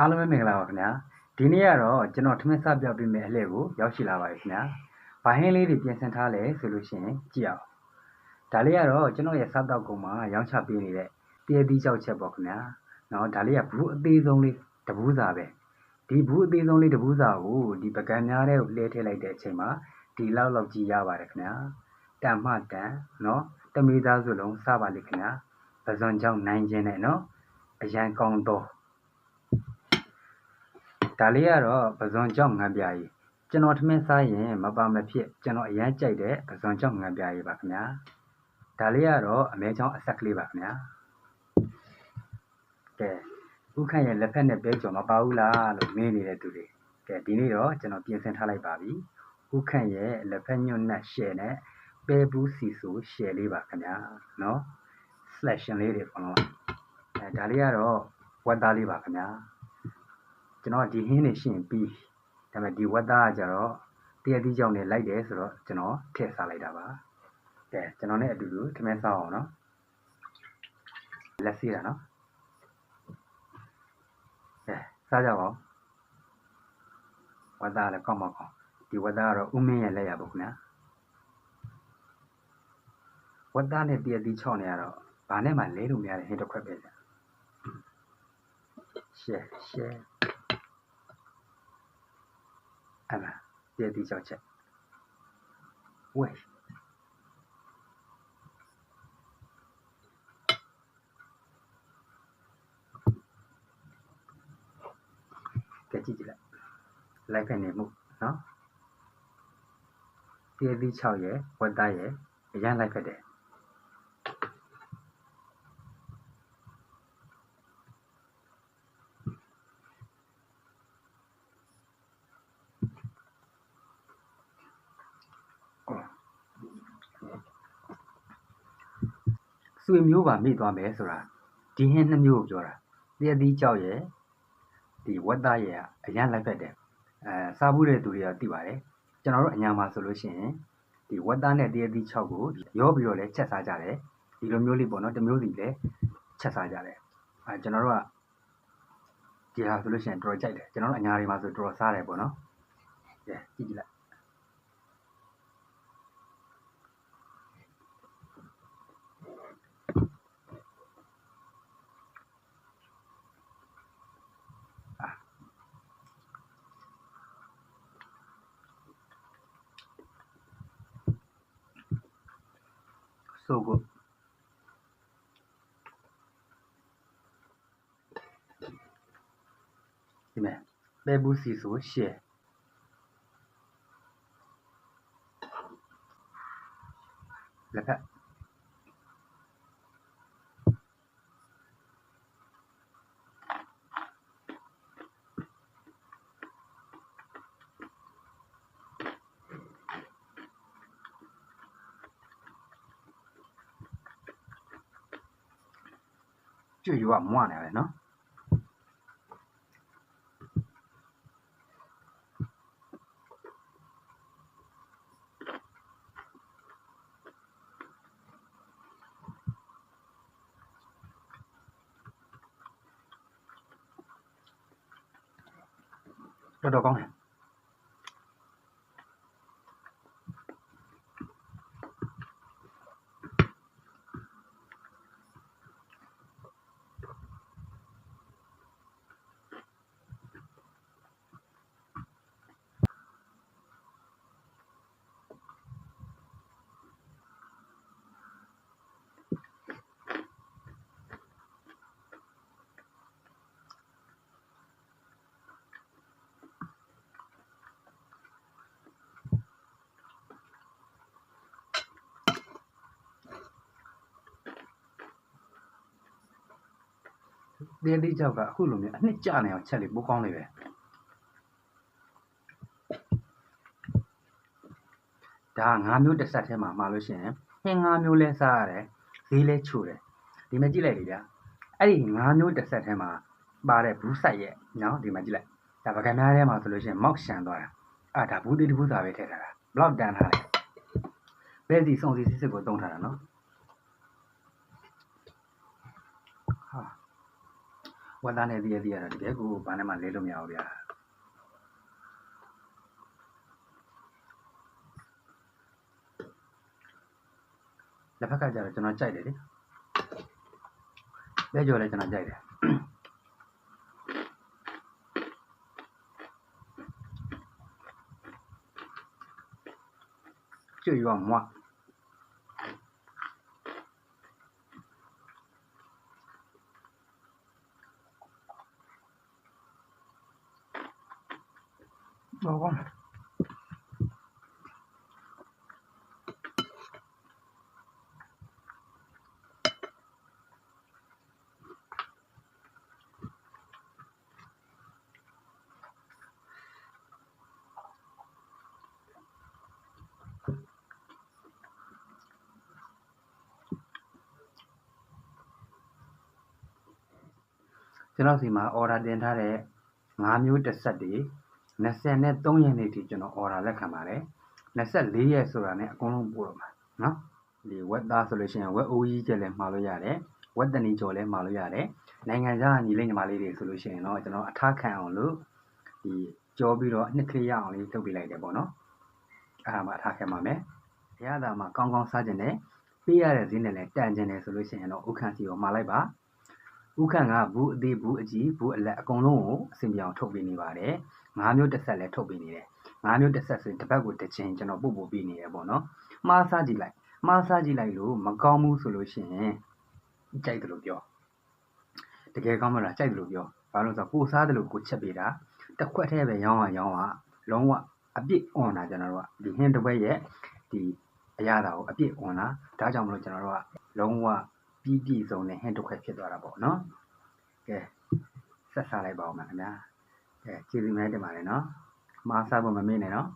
အားလုံးပဲမင်္ဂလာပါခင်ဗျာဒီနေ့ကတော့ကျွန်တော်ထမင်းစားပြပေးမယ့်အလှည့်ကိုရောက်ရှိလာပါပြီခင်ဗျာဘာဟင်းလေးတွေပြင်ဆင်ထားလဲဆိုလို့ရှိရင်ကြည့်အောင်ဒါလေးကတော့ကျွန်တော်ရဲ့စားတော့ကုန်မှာရောင်းချပေးနေတဲ့တရေသီးကြောက်ချက်ပေါ့ခင်ဗျာနော်ဒါလေးကဘူးအသေးဆုံးလေးတဘူးစာပဲဒီဘူးအသေးဆုံးလေးတဘူးစာကိုဒီပကံများတဲ့ကိုလှည့်ထည့်လိုက်တဲ့အချိန်မှာဒီလောက်လောက်ကြီးရပါတယ်ခင်ဗျာတန်မှတန်နော်တမီသားစုလုံးစားပါလိမ့်ခင်ဗျာပဇွန်ကြောင့်နိုင်ခြင်းနဲ့နော်အရန်ကောင်းတော့ ဒါလေးကတော့ပဇွန်ကြောင့်ငံပြားကြီးကျွန်တော်ထမင်းစားရင်မပါမဖြစ်ကျွန်တော်အရန်ကြိုက်တဲ့ပဇွန်ကြောင့်ငံပြားကြီးပါခင်ဗျာဒါလေးကတော့အမဲချောင်းအဆက်ကလေးပါခင်ဗျာကဲဥခန့်ရဲ့လက်ဖက်နဲ့ပဲကြော်မပါဘူးလားလို့မေးနေတဲ့သူတွေကဲဒီနေ့တော့ကျွန်တော်ပြင်ဆင်ထားလိုက်ပါပြီဥခန့်ရဲ့လက်ဖက်ညွန့်နဲ့ရှယ်နဲ့ပဲဘူးစီဆိုရှယ်လေးပါခင်ဗျာနော် selection လေးတွေပေါ့နော်အဲဒါလေးကတော့ဝက်သားလေးပါခင်ဗျာ ကျွန်တော်ဒီဟင်းနေရှင်းပြီးဒါပေမဲ့ဒီဝက်သားကကြတော့တရက်တိကြောင့်နေလိုက်တယ်ဆိုတော့ကျွန်တော်ထည့်စားလိုက်တာပါကဲကျွန်တော်နဲ့အတူတူထမင်းစားအောင်နော်လက်စီးတာနော်ကဲစားကြပါဦးဝက်သားလည်းကောက်မကောက်ဒီဝက်သားကတော့ဥမင်းရဲ့လက်ရပါခင်ဗျာဝက်သားနဲ့တရက်တိချော့နေရတော့ဘာနဲ့မှလဲလို့မရတဲ့ဟင်းတစ်ခွက်ပဲဗျရှယ်ရှယ် အဲ့ဒါတည့်တည်ကြောက်ချက်ဝဲကဲကြည့်ကြည့်လိုက်လိုက်ဖက်နေမှုနော်တည့်တည်6ရဲ့ဝက်သားရဲ့အရန်လိုက်ဖက်တယ် ဆွေမျိုးပါမိသွားမယ်ဆိုတာဒီဟင်းနှစ်မျိုးကိုပြောတာတည့်တည်ကြောက်ရဲ့ဒီဝက်သားရဲ့အရန်လိုက်ဖက်တယ်အဲစားဘူးတဲ့သူတွေကသိပါတယ်ကျွန်တော်တို့အညာမှာဆိုလို့ရှိရင်ဒီဝက်သားနဲ့တည့်တည်6ကိုရောပြီးတော့လဲချက်စားကြတယ်ဒီလိုမျိုးလေးပေါ့နော်တစ်မျိုးစီလဲချက်စားကြတယ်အဲကျွန်တော်တို့ကဒီဟာဆိုလို့ရှိရင်တော်တော်ကြိုက်တယ်ကျွန်တော်တို့အညာတွေမှာဆိုတော်တော်စားတယ်ပေါ့နော်ကဲကြည့်ကြည့်လိုက် so good ဒီမဲ့ပဲဘူးစီဆိုရှ က်ဖက်ကျွတ်ရွာမွနေရတယ်နော်တော်တော်ကောင်းတယ် တင်းသေးကြောက်ကအခုလိုမျိုးအနှစ်ကျနေအောင်ချက်လေးပိုကောင်းလေးပဲဒါငါးမျိုးတစ်ဆက်ထဲမှာမှာလို့ရှိရင်ဟင်းငါးမျိုးလဲစားရတယ်ဈေးလဲချိုတယ်ဒီမှာကြည့်လိုက်လေဗျာအဲ့ဒီငါးမျိုးတစ်ဆက်ထဲမှာပါတဲ့ဘူးဆိုင်ရဲ့နော်ဒီမှာကြည့်လိုက်ဒါပကံများထဲမှာဆိုလို့ရှိရင်မောက်ရှန်သွားတာအာဒါဘူးသေးတဘူးစာပဲထည့်ထားတာဘလောက်တန်ထားလဲဘယ်စီစုံစီစစ်စစ်ကိုတုံးထားတာနော်ဟာ ဝဝက်သားနဲ့တည်ရတည်ရတာတကယ်ကိုဘာနဲ့မှလဲလို့မရဘူးဗျာလက်ဖက်ကကြတော့ကျွန်တော်ကြိုက်တယ်လေလက်ကြော်လည်းကျွန်တော်ကြိုက်တယ်ကျွတ်ရွာမွား တော်ကောင်းတယ်ကျွန်တော်စီမှာ order တင်ထားတဲ့5မျိုးတစ်ဆက်တွေ 23ရက်နေ့ထိကျွန်တော် order လက်ခံပါတယ်24ရက်ဆိုတာနဲ့အကုန်လုံးပို့တော့မှာเนาะဒီဝက်သားဆိုလို့ရှိရင်ဝက်အိုးကြီးကျက်လည်းမှာလို့ရတယ်ဝက်တနီကျော်လည်းမှာလို့ရတယ်နိုင်ငံခြားညီလေးညီမလေးတွေဆိုလို့ရှိရင်တော့ကျွန်တော်အထားခံအောင်လို့ဒီကြောပြီးတော့နှစ်ခရရအောင်လေးလုပ်ပေးလိုက်တယ်ပေါ့နော်အဲ့ဒါမှအထားခံပါမယ်ရတာမှကောင်းကောင်းစားခြင်းနဲ့ပေးရတဲ့ဈေးနဲ့လည်းတန်ခြင်းနဲ့ဆိုလို့ရှိရင်တော့ဥက္ကန့်စီကိုမှာလိုက်ပါ ဥက္ကန့်ကဘူးအသေးဘူးအကြီးဘူးအလက်အကုန်လုံးကိုအစင်ပြောင်ထုတ်ပေးနေပါတယ်။ငါးမျိုးတစ်ဆက်လည်းထုတ်ပေးနေတယ်။ငါးမျိုးတစ်ဆက်ဆိုရင်တစ်ပတ်ကိုတစ်ချိန်ကျွန်တော်ပို့ပို့ပေးနေရပေါ့နော်။မှားစားကြည့်လိုက်။မှားစားကြည့်လိုက်လို့မကောင်းဘူးဆိုလို့ရှိရင်ကြိုက်တယ်လို့ပြော။တကယ်ကောင်းမလားကြိုက်တယ်လို့ပြော။ဘာလို့လဲဆိုတော့ကိုစားတယ်လို့ကိုချက်ပေးတာတစ်ခွက်တည်းပဲရောင်းရရောင်းရလုံးဝအပြစ်អွန်တာကျွန်တော်တို့ကဒီဟင်းတစ်ပွဲရဲ့ဒီအရာတာကိုအပြစ်អွန်တာဒါကြောင့်မလို့ကျွန်တော်တို့ကလုံးဝ ပြီးပြည့်စုံတဲ့ဟင်းတစ်ခွက်ဖြစ်သွားတာပေါ့နော်ကဲဆက်စားလိုက်ပါဦးမယ်ခင်ဗျာကဲကျေးဇူးများတင်ပါတယ်နော်မှားစားဖို့မမေ့နဲ့နော်